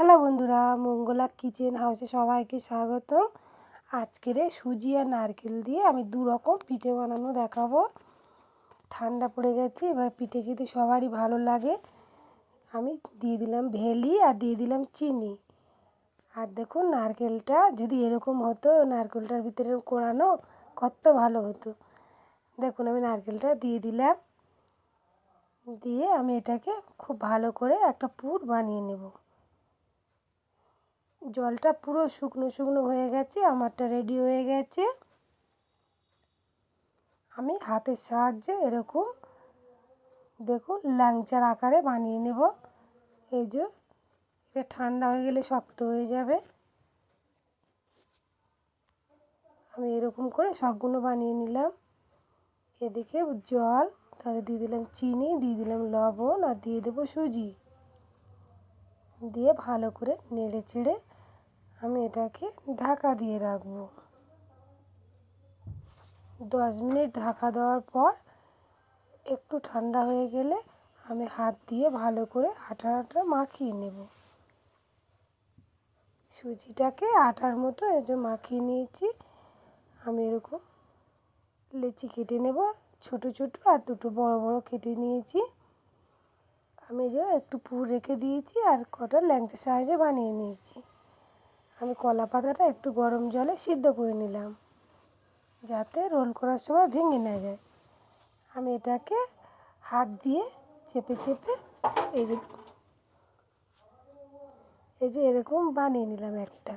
Hello বন্ধুরা, Mangala kitchen হাউসে সবাইকে স্বাগতম। আজকের সুজি আর নারকেল দিয়ে আমি দু রকম পিঠে বানানো দেখাবো। ঠান্ডা পড়ে গেছে, এবার পিঠে খেতে সবারই ভালো লাগে। আমি দিয়ে দিলাম ভেলি আর দিয়ে দিলাম চিনি। আর দেখুন নারকেলটা, যদি এরকম হতো নারকেলটার ভিতরে কোরানো কত ভালো হতো। দেখুন আমি নারকেলটা দিয়ে দিলাম। দিয়ে আমি এটাকে খুব ভালো করে একটা পুর বানিয়ে নেব। জলটা পুরো শুকনো শুকনো হয়ে গেছে, আমারটা রেডি হয়ে গেছে। আমি হাতের সাহায্যে এরকম, দেখুন, ল্যাংচার আকারে বানিয়ে নেব। এই যে, এটা ঠান্ডা হয়ে গেলে শক্ত হয়ে যাবে। আমি এরকম করে সবগুলো বানিয়ে নিলাম। এদিকে জল, তাতে দিয়ে দিলাম চিনি, দিয়ে দিলাম লবণ, আর দিয়ে দেবো সুজি। দিয়ে ভালো করে নেড়ে চেড়ে আমি এটাকে ঢাকা দিয়ে রাখব। দশ মিনিট ঢাকা দেওয়ার পর একটু ঠান্ডা হয়ে গেলে আমি হাত দিয়ে ভালো করে আটা আটা মাখিয়ে নেব। সুজিটাকে আটার মতো এটা মাখিয়ে নিয়েছি। আমি এরকম লেচি কেটে নেব, ছোট ছোট আর দুটো বড় বড় কেটে নিয়েছি। আমি যে একটু পুর রেখে দিয়েছি আর কটা ল্যাংচা সাহায্যে বানিয়ে নিয়েছি। আমি কলা পাতাটা একটু গরম জলে সিদ্ধ করে নিলাম, যাতে রোল করার সময় ভেঙে না যায়। আমি এটাকে হাত দিয়ে চেপে চেপে এই এই যে এরকম বানিয়ে নিলাম একটা।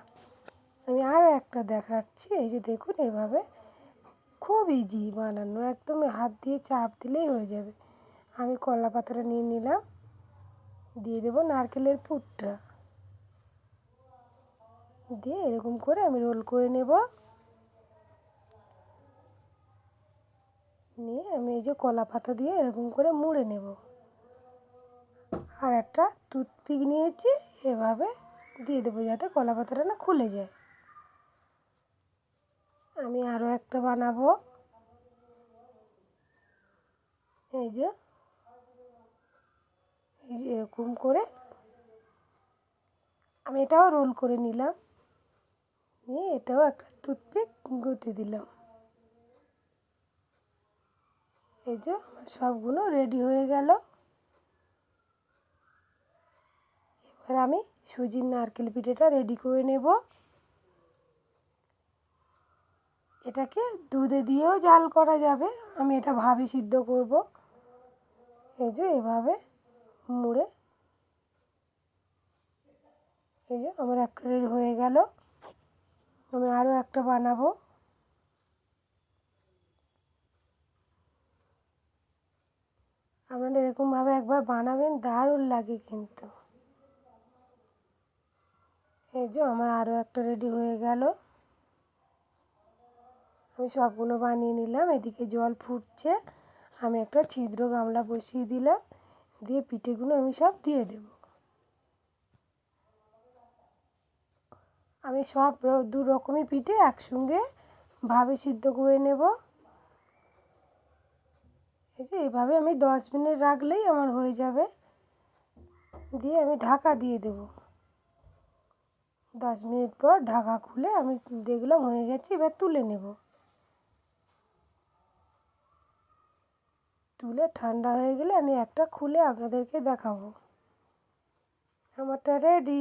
আমি আরও একটা দেখাচ্ছি, এই যে দেখুন এভাবে খুব ইজি বানানো, একদম হাত দিয়ে চাপ দিলেই হয়ে যাবে। আমি কলা পাতাটা নিয়ে নিলাম, দিয়ে দেবো নারকেলের পুরটা। দিয়ে এরকম করে আমি রোল করে নেব। নিয়ে আমি এই যে কলা পাতা দিয়ে এরকম করে মুড়ে নেব। আর একটা টুথপিক নিয়েছি, এভাবে দিয়ে দেবো যাতে কলা পাতাটা না খুলে যায়। আমি আরও একটা বানাবো। এই যে এই যে এরকম করে আমি এটাও রোল করে নিলাম। নিয়ে এটাও একটা টুথপিক গুঁতে দিলাম। এই যে, আমার সবগুলো রেডি হয়ে গেল। এবার আমি সুজির নারকেল পিঠেটা রেডি করে নেব। এটাকে দুধে দিয়েও জাল করা যাবে, আমি এটা ভাবি সিদ্ধ করব। এই যে, এভাবে মুড়ে। এই যে, আমার একটা হয়ে গেল। আমি আরও একটা বানাবো। আপনারা এরকমভাবে একবার বানাবেন, দারুণ লাগে কিন্তু। এই যে আমার আরও একটা রেডি হয়ে গেল। আমি সবগুলো বানিয়ে নিলাম, এদিকে জল ফুটছে। আমি একটা ছিদ্র গামলা বসিয়ে দিলাম, দিয়ে পিঠেগুলো আমি সব দিয়ে দেব। আমি সব দু রকমই পিঠে একসঙ্গে ভাবে সিদ্ধ করে নেব। এই যে এইভাবে আমি দশ মিনিট রাখলেই আমার হয়ে যাবে। দিয়ে আমি ঢাকা দিয়ে দেব। দশ মিনিট পর ঢাকা খুলে আমি দেখলাম হয়ে গেছে, এবার তুলে নেব। তুলে ঠান্ডা হয়ে গেলে আমি একটা খুলে আপনাদেরকে দেখাবো। আমারটা রেডি